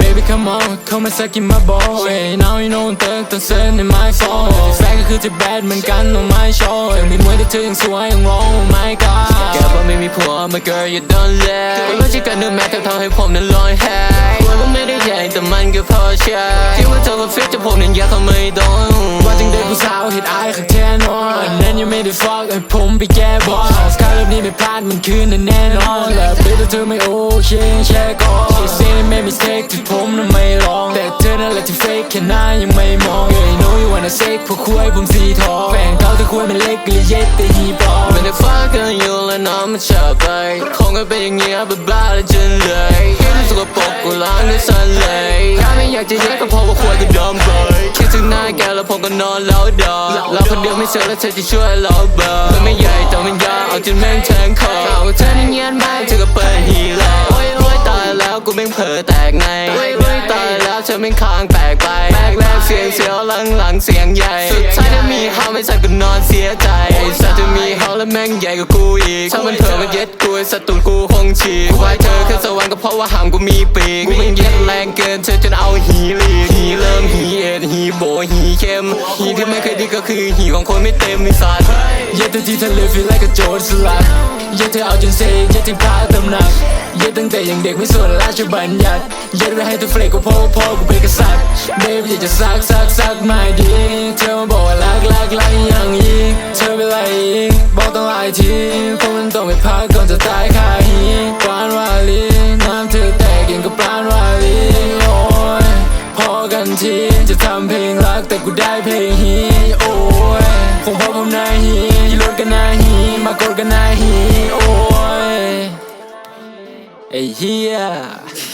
Baby come on come and suck in my ball hey now you know เติร์กต้องเซิร์ฟใน my phone แฟนก็คือจะแบดเหมือนกัน on my show เธอมีมวยแต่เธอยังสวยยังร้อง oh my god แกบอกไม่มีผัว my girl you don't let ไม่ว่าจะเกิดเนื้อแม้แต่ทำให้ผมนั้นลอยแหกกลัวว่าไม่ได้ใหญ่แต่มันก็พอใช่ที่ว่าเธอก็ฟิตจะผมนั้นอยากทำไม่โดน ไปแก้บอสคาร์บนี้ไม่พลาดมันคืนนั้นแน่นอนและเพื่อเธอไม่โอเคแช่ก่อน She say make mistake ที่ผมนั้นไม่ลอง แต่เธอนั่นแหละที่ fake แค่หน้ายังไม่มอง Yeah you know you wanna say พวกคุยผมสีทองแฟนเขาที่คุยมันเล็กเลยเย็ดแต่ฮีบอลไม่ได้ฟักกันอยู่แล้วน้องมันชอบไปคงก็เป็นอย่างเงี้ยบ้าๆแล้วจนเลยคิดถึงสกปรกกูล้างด้วยซันเลยถ้าไม่อยากจะแยกก็เพราะว่าควรก็ย แล้วผมก็นอนแล้วดอเราคนเดียวไม่เสือแล้วเธอจะช่วยเราเบอร์มันไม่ใหญ่แต่มันยาวเอาจนแม่งแทงคอข่าวเธอนี่เงียนมากเธอก็เปิดฮีโร่โอ้ยโอ้ยตายแล้วกูแม่งเผลอแตกในโอ้ยโอ้ยตายแล้วเธอแม่งค้างแตกไปแรกแรกเสียงเสียวหลังหลังเสียงใหญ่สุดท้ายถ้ามีเฮาไม่สัตว์ก็นอนเสียใจไอ้สัตว์จะมีเฮาแล้วแม่งใหญ่กว่ากูอีกถ้ามันเผลอมาเย็ดกูไอ้สัตว์ตูนกูคงฉีกกูไว้เธอขึ้นสวรรค์ก็เพราะว่าหามกูมีปีกกูม่งเย็ดแรงเกินเธอจนเอาหีลี ก็คือหีของคนไม่เต็มในสัตว์เย็ดที่ทะเล feel like a โจรสลัดเย็ดเธอเอาจนเซเย็ดที่พาตำหนักเย็ดตั้งแต่ยังเด็กไม่ส่วนราชบัญญัติเย็ดไว้ให้ตัวเฟลกก็เพราะว่าพ่อกูเป็นกษัตริย์เบบี้อยากจะซักซักซักไม่ดีเธอมาบอกว่ารักรักรักอย่างอีกเธอเป็นไรอีกบอกต้องหลายทีเพราะมันต้องไปพักก่อนจะตายคาหีปานวาลีน้ำเธอแตกยังกับปานวาลีโอ้ยพอกันทีจะทำเพลงรักแต่กูได้เพลงฮี ด